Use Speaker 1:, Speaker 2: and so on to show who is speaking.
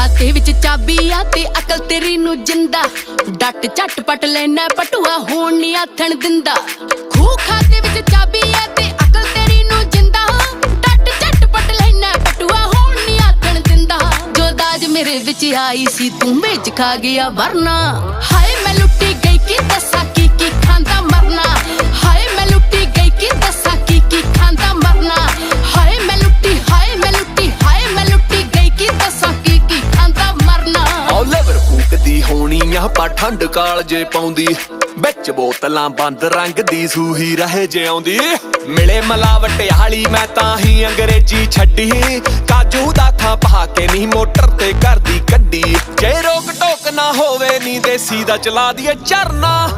Speaker 1: ਖਾਤੇ ਵਿੱਚ ਚਾਬੀ ਆ ਤੇ ਅਕਲ ਤੇਰੀ ਨੂੰ ਜਿੰਦਾ। ਡੱਟ ਝਟਪਟ ਲੈਣਾ, ਪਟੂਆ ਹੋਣ ਨਹੀਂ ਆਥਣ ਦਿੰਦਾ। ਖੂ ਖਾਤੇ ਵਿੱਚ ਚਾਬੀ ਆ ਤੇ ਅਕਲ ਤੇਰੀ ਨੂੰ ਜਿੰਦਾ। ਡੱਟ ਝੱਟ ਝਟਪਟ ਲੈਣਾ, ਪਟੂਆ ਹੋਣ ਨਹੀਂ ਆਥਣ ਦਿੰਦਾ। ਜੋ ਦਾਜ ਮੇਰੇ ਵਿੱਚ ਆਈ ਸੀ, ਤੂੰ ਵਿੱਚ ਖਾ ਗਿਆ ਵਰਨਾ।
Speaker 2: ਲਵਰ ਹੋਣੀ ਆ ਪਾ ਠੰਡ ਕਾਲਜੇ ਪਾਉਂਦੀ। ਵਿੱਚ ਬੋਤਲਾਂ ਬੰਦ ਰੰਗ ਦੀ ਸੂਹੀ ਰਹੇ ਜੇ ਆਉਂਦੀ। ਮਿਲੇ ਮਲਾਵਟ ਹਾਲੀ ਮੈਂ ਤਾਂ ਹੀ ਅੰਗਰੇਜ਼ੀ ਛੱਡੀ। ਕਾਜੂ ਦਾ ਥਾਂ ਪਾ ਕੇ ਨਹੀਂ ਮੋਟਰ ਤੇ ਕਰਦੀ ਕੱਢੀ ਜੇ ਰੋਕ ਟੋਕ ਨਾ ਹੋਵੇ, ਨੀ ਦੇਸੀ ਦਾ ਚਲਾ ਦੀਏ ਚਰਨਾ